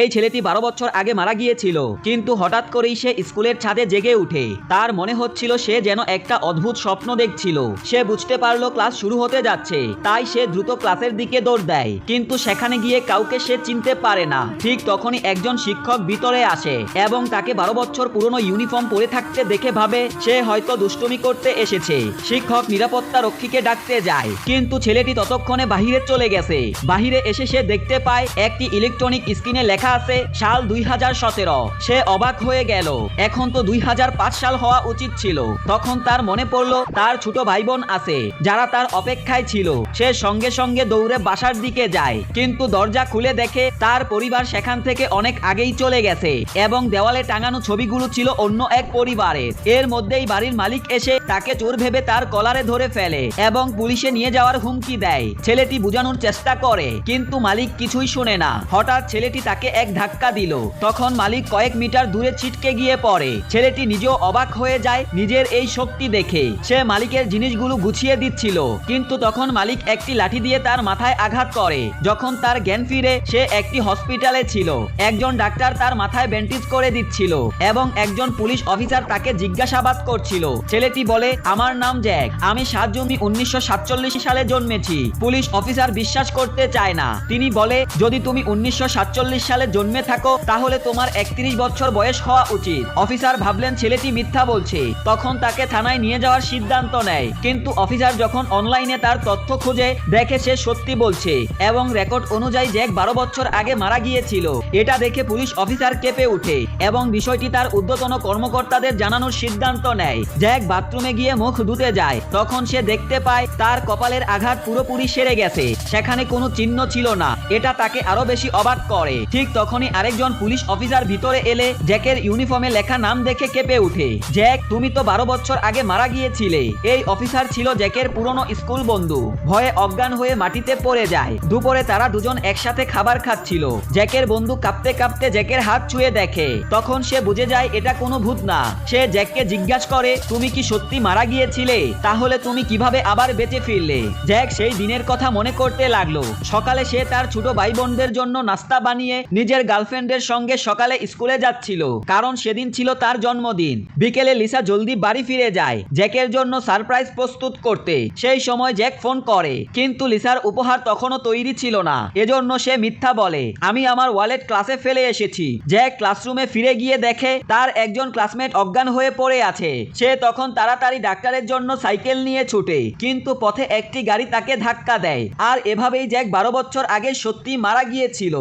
এই ছেলেটি বারো বছর আগে মারা গিয়েছিল, কিন্তু হঠাৎ করেই সে স্কুলের ছাদে জেগে উঠে। তার মনে হচ্ছিল সে যেন একটা অদ্ভুত স্বপ্ন দেখছিল। সে বুঝতে পারল ক্লাস শুরু হতে যাচ্ছে, তাই সে দ্রুত ক্লাসের দিকে দৌড় দেয়। কিন্তু সেখানে গিয়ে কাউকে সে চিনতে পারে না। ঠিক তখনই একজন শিক্ষক ভিতরে আসে এবং তাকে বারো বছর পুরনো ইউনিফর্ম পরে থাকতে দেখে ভাবে, সে হয়তো দুষ্টুমি করতে এসেছে। শিক্ষক নিরাপত্তা রক্ষীকে ডাকতে যায়, কিন্তু ছেলেটি ততক্ষণে বাহিরে চলে গেছে। বাহিরে এসে সে দেখতে পায় একটি ইলেকট্রনিক স্ক্রিনে লেখা আছে, সাল দুই হাজার সতেরো। সে অবাক হয়ে গেল। এখন তো দুই হাজার পাঁচ সাল হওয়া উচিত ছিল। তখন তার মনে পড়ল, তার ছোট ভাই বোন আছে, যারা তার অপেক্ষায় ছিল। সে সঙ্গে সঙ্গে দৌড়ে বাসার দিকে যায়। কিন্তু দরজা খুলে দেখে তার পরিবার সেখান থেকে অনেক আগেই চলে গেছে এবং দেওয়ালে টাঙানো ছবিগুলো ছিল অন্য এক পরিবারের। এর মধ্যেই বাড়ির মালিক এসে তাকে চোর ভেবে তার কলারে ধরে ফেলে এবং পুলিশে নিয়ে যাওয়ার হুমকি দেয়। ছেলেটি বোঝানোর চেষ্টা করে, কিন্তু মালিক কিছুই শোনে না। হঠাৎ ছেলেটি তাকে এক ধাক্কা দিল। তখন মালিক কয়েক মিটার দূরে ছিটকে গিয়ে পড়ে। ছেলেটি নিজেও অবাক হয়ে যায় নিজের এই শক্তি দেখে। সে মালিকের জিনিসগুলো গুছিয়ে দিচ্ছিল। কিন্তু তখন মালিক একটি লাঠি দিয়ে তার মাথায় আঘাত করে। যখন তার জ্ঞান ফিরে, সে একটি হসপিটালে ছিল। একজন ডাক্তার তার মাথায় ব্যান্ডেজ করে দিচ্ছিল এবং একজন পুলিশ অফিসার তাকে জিজ্ঞাসাবাদ করছিল। ছেলেটি বলে, আমার নাম জ্যাক। আমি সাত জমি উনিশশো সাতচল্লিশ সালে জন্মেছি। পুলিশ অফিসার বিশ্বাস করতে চায় না। তিনি বলে, যদি তুমি উনিশশো সাতচল্লিশ সালে জন্মে থাকো, তাহলে তোমার একত্রিশ বছর বয়স হওয়া উচিত। অফিসার ভাবলেন, ছেলেটি মিথ্যা বলছে। তখন তাকে থানায় নিয়ে যাওয়ার সিদ্ধান্ত নেয়। কিন্তু অফিসার যখন অনলাইনে তার তথ্য খুঁজে, দেখে সে সত্যি বলছে এবং রেকর্ড অনুযায়ী জ্যাক বারো বছর আগে মারা গিয়েছিল। এটা দেখে পুলিশ অফিসার কেঁপে ওঠে এবং বিষয়টি তার ঊর্ধ্বতন কর্মকর্তাদের জানানোর সিদ্ধান্ত নেয়। জ্যাক বাথরুমে গিয়ে মুখ ধুতে যায়, তখন সে দেখতে পায়, তার কপালের আঘাত পুরোপুরি সেরে গেছে। সেখানে কোনো চিহ্ন ছিল না। এটা তাকে আরও বেশি অবাক করে। ঠিক তখনই আরেকজন পুলিশ অফিসার ভিতরে এলে জ্যাকের ইউনিফর্মে লেখা নাম দেখে কেঁপে ওঠে জ্যাক, তুমি তো বারো বছর আগে মারা গিয়েছিলে। এই অফিসার ছিল জ্যাকের পুরনো স্কুল বন্ধু। ভয়ে অজ্ঞান হয়ে মাটিতে পড়ে যায়। দুপুরে তারা দুজন একসাথে খাবার খাচ্ছিল। জ্যাকের বন্ধু কাঁপতে কাঁপতে জ্যাকের হাত ছুঁয়ে দেখে। তখন সে বুঝে যায় এটা কোনো ভূত না। সে জ্যাককে জিজ্ঞাসা করে, তুমি কি সত্যি মারা গিয়েছিলে? তাহলে তুমি কীভাবে আবার বেঁচে ফিরলে? জ্যাক সেই দিনের কথা মনে করতে লাগল। সকালে সে তার ছোট ভাই বোনদের জন্য নাস্তা বানিয়ে নিজের গার্লফ্রেন্ডের সঙ্গে সকালে স্কুলে যাচ্ছিল, কারণ সেদিন ছিল তার জন্মদিন। বিকেলে লিসা জলদি বাড়ি ফিরে যায়, জ্যাকের জন্য সারপ্রাইজ প্রস্তুত করতে। সেই সময় জ্যাক ফোন করে, কিন্তু লিসার উপহার তখনও তৈরি ছিল না। এজন্য সে মিথ্যা বলে, আমি আমার ওয়ালেট ক্লাসে ফেলে এসেছি। জ্যাক ক্লাসরুমে ফিরে গিয়ে দেখে, তার একজন ক্লাসমেট অজ্ঞান হয়ে পড়ে আছে। সে তখন তাড়াতাড়ি ডাক্তারের জন্য সাইকেল নিয়ে ছুটে, কিন্তু পথে একটি গাড়ি তাকে ধাক্কা দেয়। আর এভাবেই জ্যাক বারো বছর আগে সত্যি মারা গিয়েছিল।